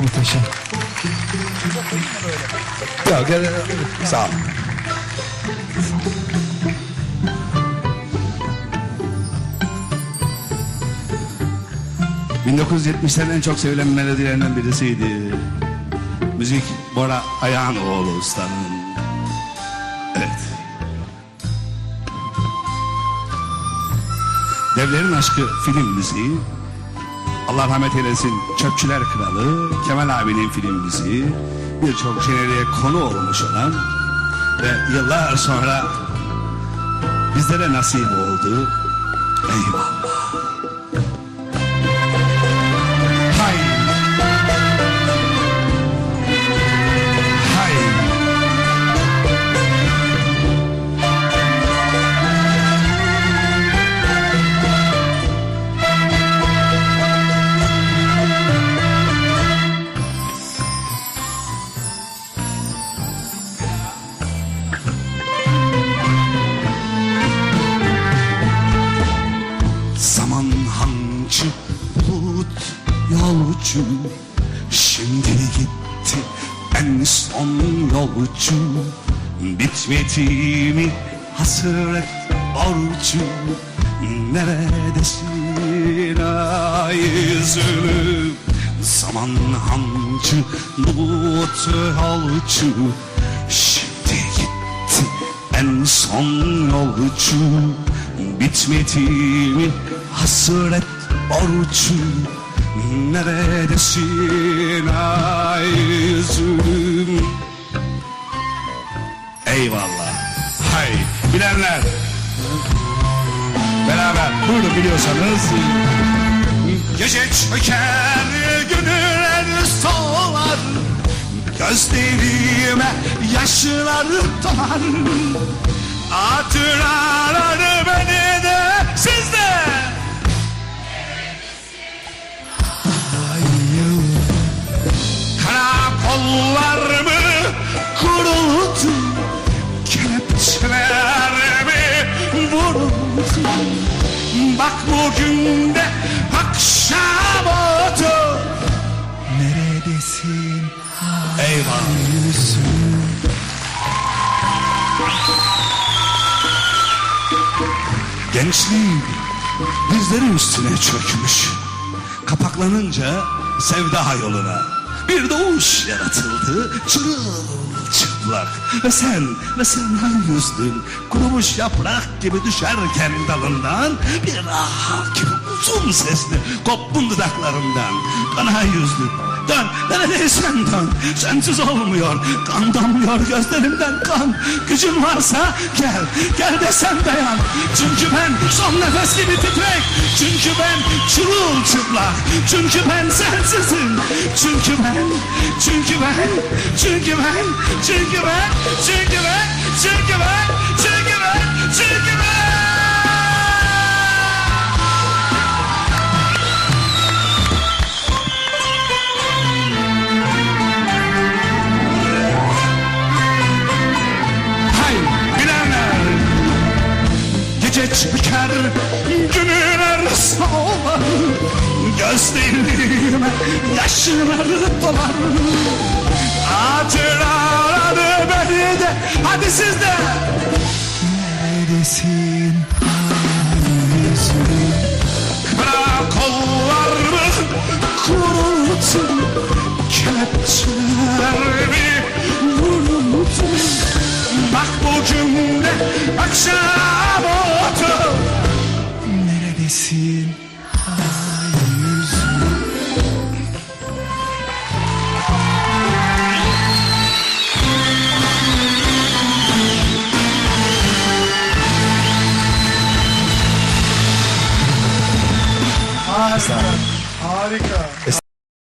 Muhteşem. Yok, gel, sağ ol. ...1970'lerin en çok sevilen melodilerinden birisiydi. Müzik Bora Ayağanoğlu ustanın. Evet. Devlerin Aşkı film müziği. Allah rahmet eylesin Çöpçüler Kralı, Kemal abinin film müziği. Birçok jeneriğe konu olmuş olan ve yıllar sonra bizlere nasip oldu. Eyvallah. Yolcu Şimdi gitti en son yolcu Bitmedi mi hasret borcu Neredesin ay yüzüm Zaman hancı bulut yolcu Şimdi gitti en son yolcu Bitmedi mi hasret borcu Neredesin ay yüzüm? Eyvallah. Hay bilenler. Beraber buyurun biliyorsanız. Gece çöker günler solar. Gözlerime yaşlar dolar. Hatıraları Bak bugün de akşam oldu Neredesin? Eyvallah Gençliğim dizleri üstüne çökmüş. Kapaklanınca sevda yoluna bir doğuş yaratıldı. Çırılçıplak ve sen ve sen yüzdün kurumuş yaprak gibi düşerken dalından bir ah gibi uzun sesli koptun dudaklarından. Bana yüzdün dön neredeysen dön. Sensiz olmuyor kan damlıyor gözlerimden kan. Gücün varsa gel gel desem dayan. Çünkü ben son nefes gibi titrek. Çünkü ben çırılçıplak. Çünkü ben sensizim. Çünkü ben çünkü ben çünkü ben çünkü ben çünkü ben çünkü ben çünkü ben çünkü ben Hay bilenler Gece çıkar günler solar Gözlerime yaşlar dolar Hadi siz de. Neredesin Paris'im? Kara kollarımı kurutun. Kepçelerimi vurutun. Bak bu cümle akşam. Harika.